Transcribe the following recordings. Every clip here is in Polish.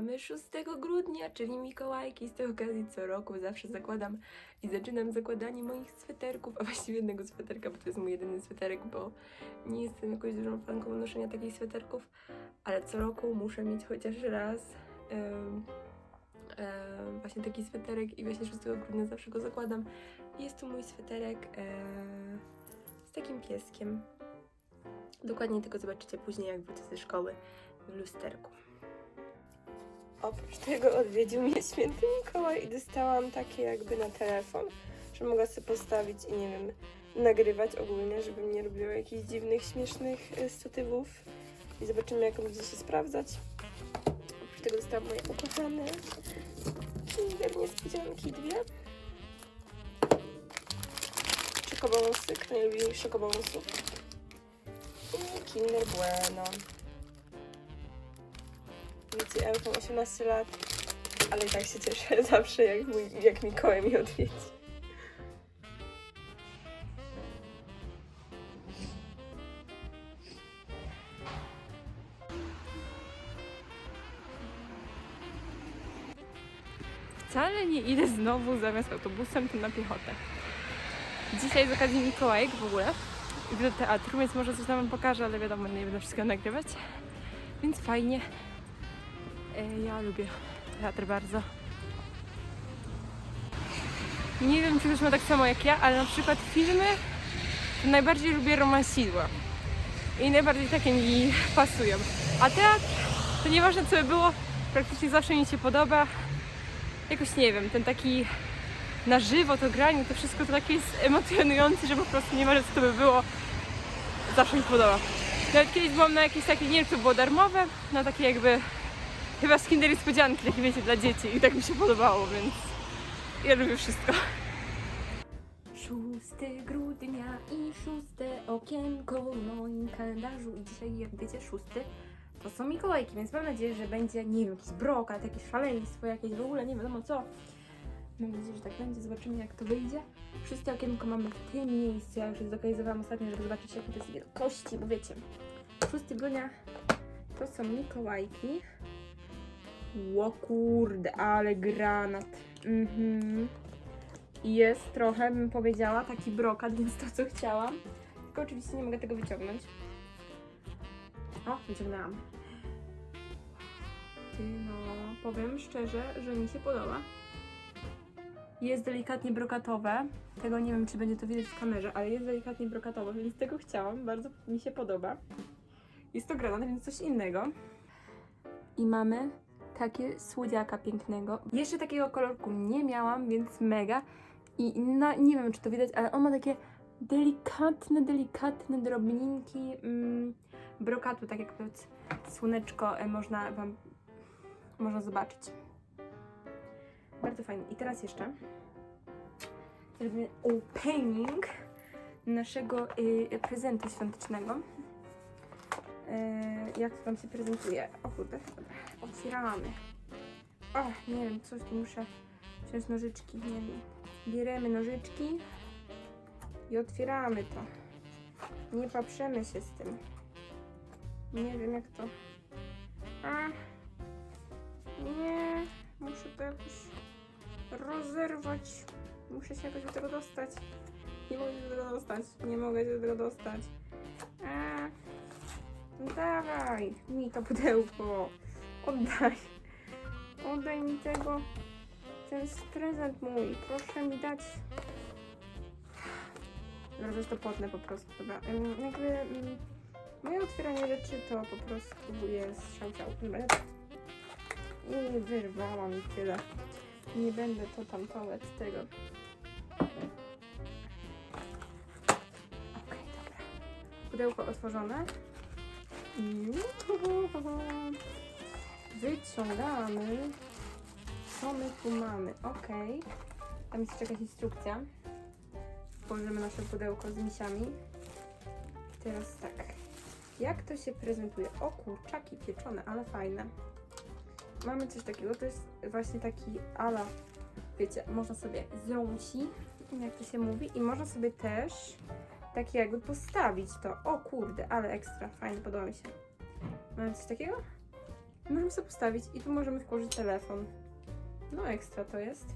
Mamy 6 grudnia, czyli Mikołajki. Z tej okazji co roku zawsze zakładam i zaczynam zakładanie moich sweterków, a właściwie jednego sweterka, bo to jest mój jedyny sweterek, bo nie jestem jakąś dużą fanką noszenia takich sweterków, ale co roku muszę mieć chociaż raz właśnie taki sweterek i właśnie 6 grudnia zawsze go zakładam. Jest to mój sweterek e, z takim pieskiem. Dokładnie tego zobaczycie później, jak wrócę ze szkoły w lusterku. Oprócz tego odwiedził mnie święty Mikołaj i dostałam takie jakby na telefon, że mogę sobie postawić i nie wiem, nagrywać ogólnie, żebym nie robiła jakichś dziwnych, śmiesznych y, statywów. I zobaczymy, jak będzie się sprawdzać. Oprócz tego dostałam moje ukochane kinder niespodzianki dwie. Czekobałusy, kto nie lubi czekobałusów. I kinder bueno. Wiecie, ja mam 18 lat, ale i tak się cieszę zawsze, jak, mój, jak Mikołaj mi odwiedzi. Wcale nie idę znowu zamiast autobusem, to na piechotę. Dzisiaj z okazji Mikołajek w ogóle idę do teatru, więc może coś tam wam pokażę, ale wiadomo, nie będę wszystkiego nagrywać. Więc fajnie. E, Ja lubię teatr bardzo. Nie wiem, czy ktoś ma tak samo jak ja, ale na przykład filmy najbardziej lubię romansidła. I najbardziej takie mi pasują. A teatr, to nieważne co by było, praktycznie zawsze mi się podoba jakoś nie wiem, ten taki na żywo to granie, to wszystko to takie jest emocjonujące, że po prostu nie wiem, co to by było. Zawsze mi podoba. Nawet kiedyś byłam na jakieś takie, nie wiem, było darmowe, na takie jakby chyba z Kinder niespodzianki, takie wiecie, dla dzieci i tak mi się podobało, więc ja lubię wszystko. 6 grudnia i szóste okienko w moim kalendarzu i dzisiaj, jak wiecie, szósty to są Mikołajki, więc mam nadzieję, że będzie, nie wiem, jakiś brokat, jakieś szaleństwo, jakieś w ogóle, nie wiadomo co. Mam nadzieję, że tak będzie, zobaczymy jak to wyjdzie. Szóste okienko mamy w tym miejscu, ja już zlokalizowałam ostatnio, żeby zobaczyć jakie to jest wielkości, bo wiecie, 6 grudnia to są Mikołajki. Ło kurde, ale granat. Mhm. Jest trochę, bym powiedziała, taki brokat, więc to co chciałam. Tylko oczywiście nie mogę tego wyciągnąć. O, wyciągnęłam. No, powiem szczerze, że mi się podoba. Jest delikatnie brokatowe. Tego nie wiem, czy będzie to widać w kamerze, ale jest delikatnie brokatowe, więc tego chciałam. Bardzo mi się podoba. Jest to granat, więc coś innego. I mamy takie słodziaka pięknego. Jeszcze takiego kolorku nie miałam, więc mega. I na, nie wiem, czy to widać, ale on ma takie delikatne, delikatne drobninki mm, brokatu, tak jak powiedz, słoneczko e, można wam można zobaczyć. Bardzo fajnie. I teraz jeszcze zrobimy opening naszego y, prezentu świątecznego. Y, jak to tam się prezentuje? O kurde. Otwieramy. O, nie wiem, coś tu muszę wziąć nożyczki, nie wiem. Bierzemy nożyczki i otwieramy to. Nie paprzemy się z tym. Nie wiem jak to. A. Nie. Muszę to jakoś rozerwać. Muszę się jakoś do tego dostać. Nie mogę się do tego dostać. Nie mogę się do tego dostać. A. No Dawaj mi to pudełko. Oddaj. Oddaj mi tego. Jest prezent mój. Proszę mi dać. To jest to potnę po prostu. Dobra. Jakby ym, moje otwieranie rzeczy to po prostu jest. Dobra. I wyrwałam tyle. Nie będę to tamtować tego. Okej, dobra. Pudełko otworzone. Wyciągamy. Co my tu mamy? Okej. Tam jest jakaś instrukcja. Położymy nasze pudełko z misiami. Teraz tak. Jak to się prezentuje? O kurczaki pieczone, ale fajne. Mamy coś takiego, to jest właśnie taki ala, wiecie, można sobie zrąci, jak to się mówi, i można sobie też tak jakby postawić to. O kurde, ale ekstra, fajnie, podoba mi się. Mamy coś takiego? Możemy sobie postawić i tu możemy włożyć telefon. No ekstra to jest.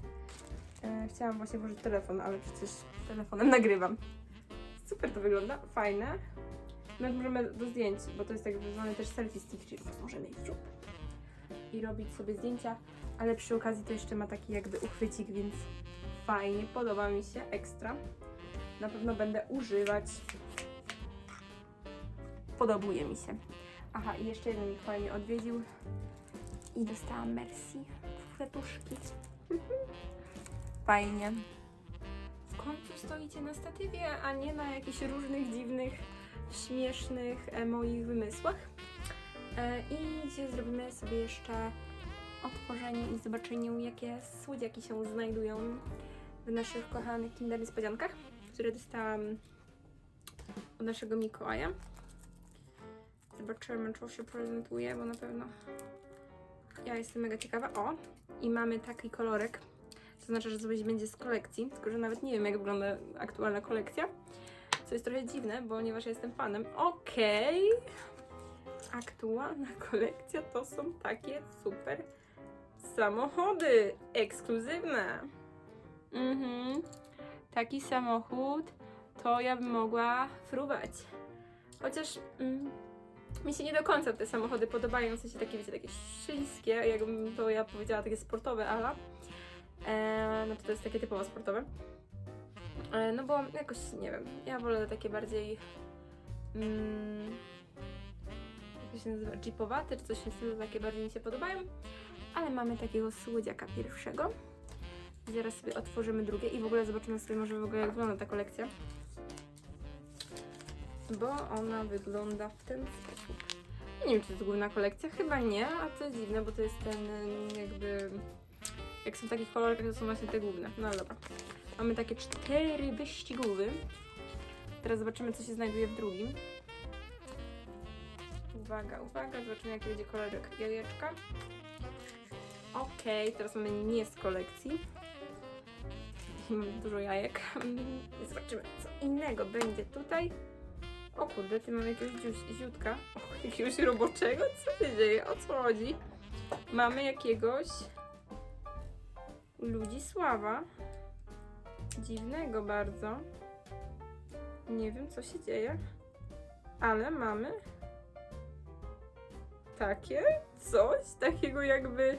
E, chciałam właśnie włożyć telefon, ale przecież telefonem nagrywam. Super to wygląda, fajne. Nawet możemy do zdjęć, bo to jest tak zwany też selfie stick, czyli możemy iść i robić sobie zdjęcia, ale przy okazji to jeszcze ma taki jakby uchwycik, więc fajnie, podoba mi się, ekstra. Na pewno będę używać. Podobuje mi się. Aha, i jeszcze jeden Mikołaj mnie odwiedził i dostałam Mercy kwiatuszki. Fajnie. W końcu stoicie na statywie, a nie na jakichś różnych dziwnych, śmiesznych e, moich wymysłach. E, I dzisiaj zrobimy sobie jeszcze otworzenie i zobaczeniu, jakie słodziaki się znajdują w naszych kochanych Kinder Niespodziankach, które dostałam od naszego Mikołaja. Zobaczymy, czy się prezentuje, bo na pewno ja jestem mega ciekawa. O! I mamy taki kolorek, co znaczy, że coś będzie z kolekcji, tylko że nawet nie wiem, jak wygląda aktualna kolekcja. Co jest trochę dziwne, ponieważ ja jestem fanem. Okej! Aktualna kolekcja to są takie super samochody ekskluzywne. Mhm. Taki samochód to ja bym mogła fruwać. Chociaż mm, mi się nie do końca te samochody podobają, w sensie takie, wiecie, takie śliskie, jakbym to ja powiedziała, takie sportowe ala. E, no to to jest takie typowo sportowe. E, no bo jakoś, nie wiem, ja wolę takie bardziej... Mm, jak się nazywa? Jeepowate, czy coś w tym takie bardziej mi się podobają. Ale mamy takiego słodziaka pierwszego. Zaraz sobie otworzymy drugie i w ogóle zobaczymy sobie może w ogóle jak wygląda ta kolekcja. Bo ona wygląda w ten sposób. Nie wiem, czy to jest główna kolekcja, chyba nie, a to jest dziwne, bo to jest ten y, jakby... Jak są w takich kolorkach, to są właśnie te główne. No ale dobra. Mamy takie cztery wyścigówy. Teraz zobaczymy, co się znajduje w drugim. Uwaga, uwaga, zobaczymy jaki będzie kolorek jajeczka. Okej, teraz mamy nie z kolekcji. Dużo jajek. Zobaczymy, co innego będzie tutaj. O kurde, ty mam jakiegoś ziutka. O, jakiegoś roboczego? Co się dzieje? O co chodzi? Mamy jakiegoś Ludzisława. Dziwnego bardzo. Nie wiem, co się dzieje. Ale mamy takie coś, takiego jakby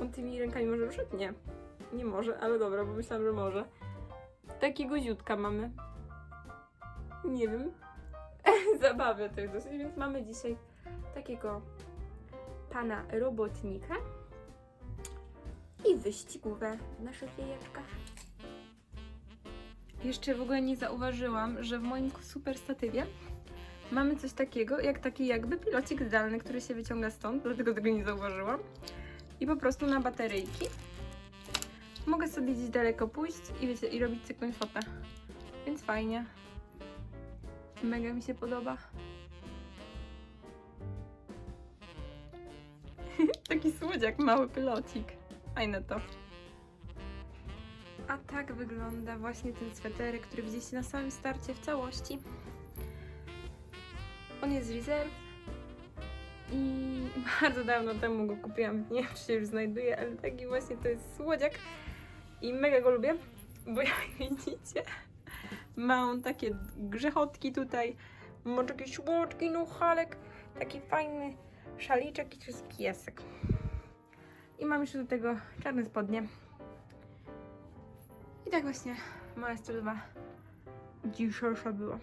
on tymi rękami może ruszać? Nie. Nie może, ale dobra, bo myślałam, że może. Takiego ziutka mamy. Nie wiem. To jest dosyć, więc mamy dzisiaj takiego pana robotnika i wyścigówę w naszych jajeczkach. Jeszcze w ogóle nie zauważyłam, że w moim super statywie mamy coś takiego, jak taki jakby pilocik zdalny, który się wyciąga stąd, dlatego tego nie zauważyłam. I po prostu na bateryjki mogę sobie gdzieś daleko pójść i wiecie, i robić jakąś fotę. Więc fajnie. Mega mi się podoba. Taki słodziak, mały pilocik. Fajne to. A tak wygląda właśnie ten sweterek, który widzieliście na samym starcie w całości. On jest z Reserve i bardzo dawno temu go kupiłam. Nie wiem, czy się już znajduje, ale taki właśnie to jest słodziak i mega go lubię, bo jak widzicie, ma on takie grzechotki tutaj, ma takie słodki nuchalek, taki fajny szaliczek i to jest piesek. I mam jeszcze do tego czarne spodnie. I tak właśnie moja stylowa dzisiejsza była.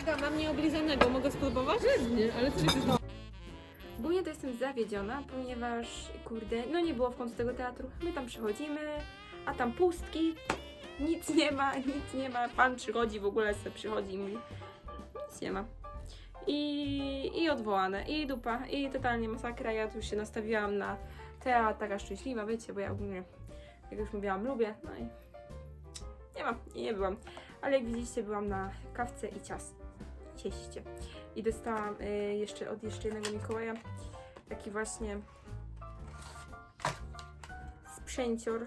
Aga, mam nieoblizanego, mogę spróbować? Nie, ale co jesteś Ogólnie to jestem zawiedziona, ponieważ kurde, no nie było w końcu tego teatru. My tam przychodzimy, a tam pustki, nic nie ma, nic nie ma. Pan przychodzi, w ogóle sobie przychodzi i nic nie ma. I, I odwołane, i dupa, i totalnie masakra. Ja tu już się nastawiłam na teatr, taka szczęśliwa, wiecie, bo ja ogólnie, jak już mówiłam, lubię. No i nie ma, i nie byłam. Ale jak widzieliście, byłam na kawce i ciast, cieście. I dostałam y, jeszcze od jeszcze jednego Mikołaja taki właśnie sprzęcior.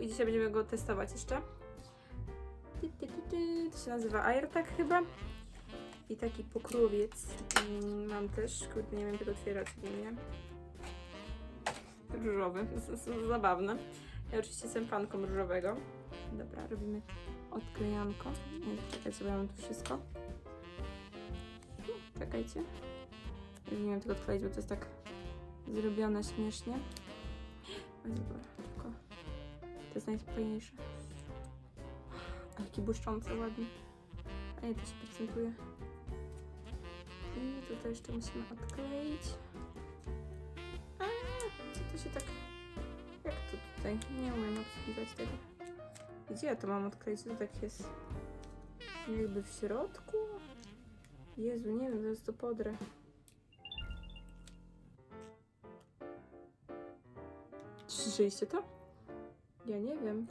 I dzisiaj będziemy go testować jeszcze. To się nazywa AirTag chyba. I taki pokrowiec mm, mam też. Kurde, nie wiem tego otwierać nie. Różowy, zabawne. Ja oczywiście jestem fanką różowego. Dobra, robimy odklejanko. Nie, czekajcie, bo ja mam tu wszystko. Czekajcie. Ja nie wiem tego odkleić, bo to jest tak zrobione śmiesznie. Dobra, tylko to jest najfajniejsze. A jaki błyszczący, ładny. A nie, to się prezentuje. I tutaj jeszcze musimy odkleić. A, co to się tak... Jak to tutaj? Nie umiem obsługiwać tego. Gdzie ja to mam odkleić? To tak jest? Jakby w środku? Jezu, nie wiem, zaraz to podrę. Słyszeliście to? Ja nie wiem,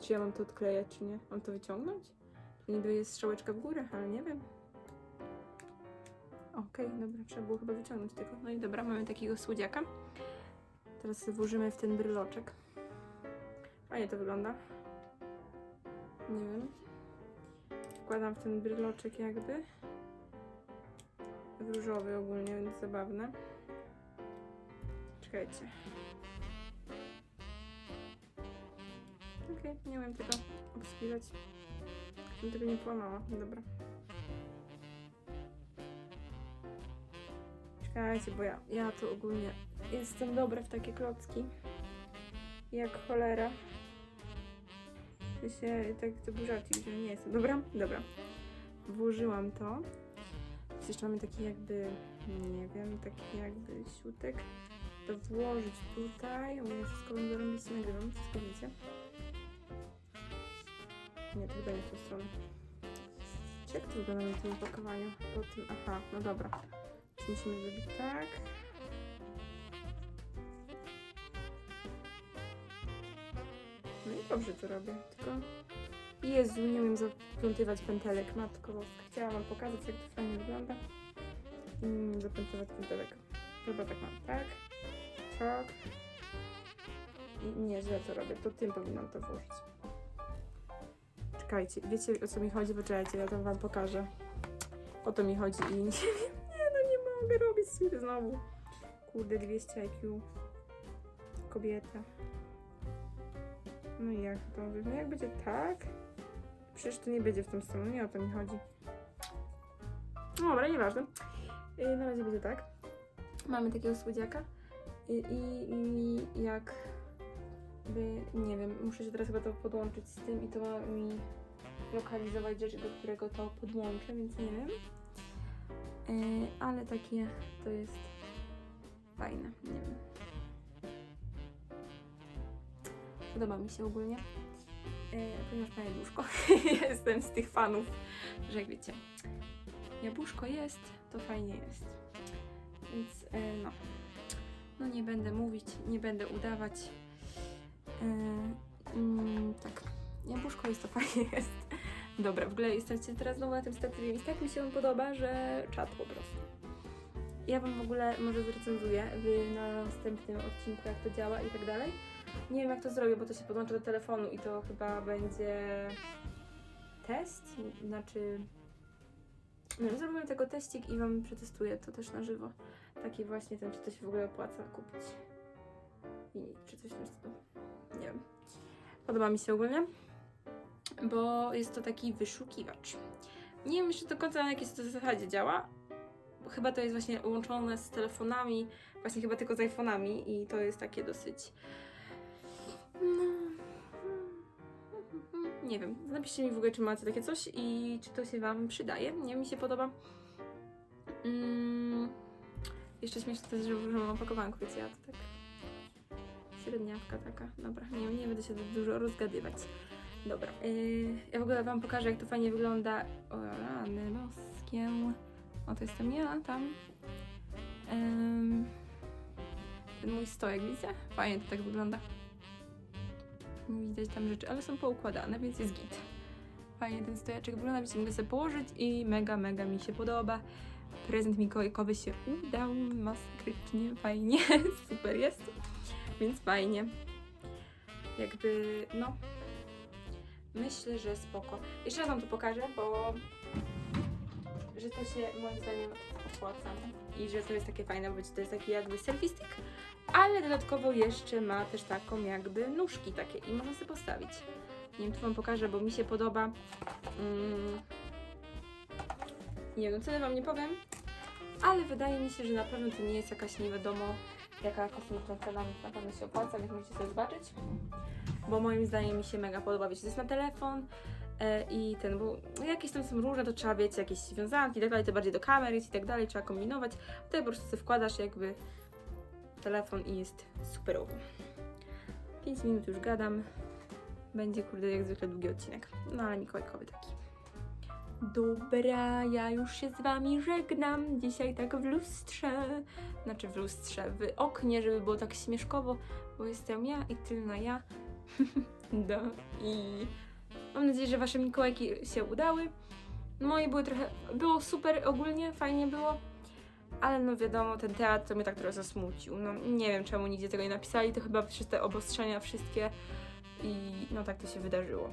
czy ja mam to odklejać, czy nie. Mam to wyciągnąć? Tu niby jest strzałeczka w górę, ale nie wiem. Okej, dobra, trzeba było chyba wyciągnąć tego. No i dobra, mamy takiego słodziaka. Teraz włożymy w ten bryloczek. Fajnie to wygląda. Nie wiem. Wkładam w ten bryloczek jakby. Różowy ogólnie, więc zabawne. Czekajcie. Okej, nie umiem tego obsługiwać. Żebym tego nie połamała. Dobra. Czekajcie, bo ja, ja to ogólnie jestem dobra w takie klocki. Jak cholera. To się tak to był żarcik, że nie jestem. Dobra? Dobra. Włożyłam to. Jeszcze mamy taki jakby, nie wiem, taki jakby siutek. To włożyć tutaj. U mnie wszystko będę robić nagrywam, wszystko wiecie. Nie, to chyba nie w tą stronę. Jak to wygląda na tym opakowaniu? Po tym, aha, no dobra. Musimy zrobić tak? No i dobrze to robię, tylko... Jezu, nie umiem zaplątywać pętelek, matko boska. Chciałam wam pokazać, jak to fajnie wygląda. I zaplątywać pętelek. Chyba tak mam, tak? Tak. I nie, źle to robię, to tym powinnam to włożyć. Czekajcie, wiecie o co mi chodzi? Poczekajcie, ja to wam pokażę. O to mi chodzi i nie wiem, nie no nie mogę robić znowu. Kurde, 200 IQ. Kobieta. No i jak to? No jak będzie tak? Przecież to nie będzie w tym stronę, nie o to mi chodzi. No dobra, nieważne. Yy, na razie będzie tak. Mamy takiego słodziaka. I, i, i jak by, nie wiem, muszę się teraz chyba to podłączyć z tym i to ma mi lokalizować rzeczy, do którego to podłączę, więc nie wiem. Yy, ale takie to jest fajne, nie wiem. Podoba mi się ogólnie, yy, ponieważ ma jabłuszko. Jestem z tych fanów, że jak wiecie, jabłuszko jest, to fajnie jest. Więc yy, no. No nie będę mówić, nie będę udawać. Yy, mm, tak, jabłuszko jest to fajnie jest. Dobra, w ogóle jesteście teraz znowu na tym statywie i tak mi się on podoba, że czat po prostu. Ja wam w ogóle może zrecenzuję w na następnym odcinku, jak to działa i tak dalej. Nie wiem jak to zrobię, bo to się podłącza do telefonu i to chyba będzie test, znaczy... No, zrobimy tego teścik i wam przetestuję to też na żywo. Taki właśnie ten, czy to się w ogóle opłaca kupić. I czy coś stylu. Nie wiem. Podoba mi się ogólnie, bo jest to taki wyszukiwacz. Nie wiem jeszcze do końca na jakiej to zasadzie działa. Chyba to jest właśnie łączone z telefonami, właśnie chyba tylko z iPhone'ami i to jest takie dosyć. Nie wiem, napiszcie mi w ogóle, czy macie takie coś i czy to się Wam przydaje. Nie, mi się podoba. Mm, jeszcze śmieszne to jest, że użyłam opakowanku, wiecie, ja to tak średniawka taka. Dobra, nie, nie będę się za dużo rozgadywać. Dobra, yy, ja w ogóle Wam pokażę, jak to fajnie wygląda. O rany boskie. O, to jestem ja tam. Ym, ten mój stojak, widzicie? Fajnie to tak wygląda. Widać tam rzeczy, ale są poukładane, więc jest git. Fajnie ten stojaczek wygląda, wiecie, mogę sobie położyć i mega, mega mi się podoba. Prezent Mikołajkowy się udał, masakrycznie, fajnie, super jest, więc fajnie. Jakby, no, myślę, że spoko. Jeszcze raz Wam to pokażę, bo że to się moim zdaniem opłaca i że to jest takie fajne, bo to jest taki jakby selfie stick, ale dodatkowo jeszcze ma też taką jakby nóżki takie i można sobie postawić. Nie wiem, tu Wam pokażę, bo mi się podoba. Mm. Nie wiem, ceny Wam nie powiem, ale wydaje mi się, że na pewno to nie jest jakaś nie wiadomo jaka kosmiczna cena, więc na pewno się opłaca, więc możecie sobie zobaczyć. Bo moim zdaniem mi się mega podoba, wiecie, to jest na telefon e, i ten, bo jakieś tam są różne, to trzeba, wiecie, jakieś wiązanki i tak dalej, to bardziej do kamer i tak dalej, trzeba kombinować. Tutaj po prostu sobie wkładasz jakby telefon i jest superowo. 5 minut już gadam. Będzie, kurde, jak zwykle długi odcinek. No ale Mikołajkowy taki. Dobra, ja już się z Wami żegnam. Dzisiaj tak w lustrze. Znaczy w lustrze, w oknie, żeby było tak śmieszkowo, bo jestem ja i tylna ja. da. I mam nadzieję, że Wasze Mikołajki się udały. Moje były trochę... Było super ogólnie, fajnie było. Ale no wiadomo, ten teatr to mnie tak trochę zasmucił. No nie wiem czemu nigdzie tego nie napisali, to chyba przez te obostrzenia wszystkie i no tak to się wydarzyło.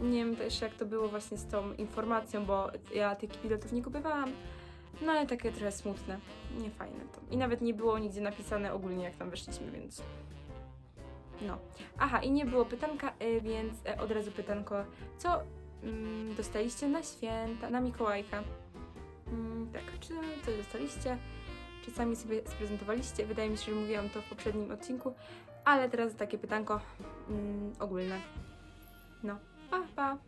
Nie wiem też jak to było właśnie z tą informacją, bo ja tych biletów nie kupowałam. No ale takie trochę smutne, niefajne to. I nawet nie było nigdzie napisane ogólnie jak tam weszliśmy, więc... No. Aha, i nie było pytanka, y, więc e, od razu pytanko, co mm, dostaliście na święta, na Mikołajka? Mm, tak, czy coś dostaliście? Czy sami sobie sprezentowaliście? Wydaje mi się, że mówiłam to w poprzednim odcinku, ale teraz takie pytanko mm, ogólne. No, pa, pa!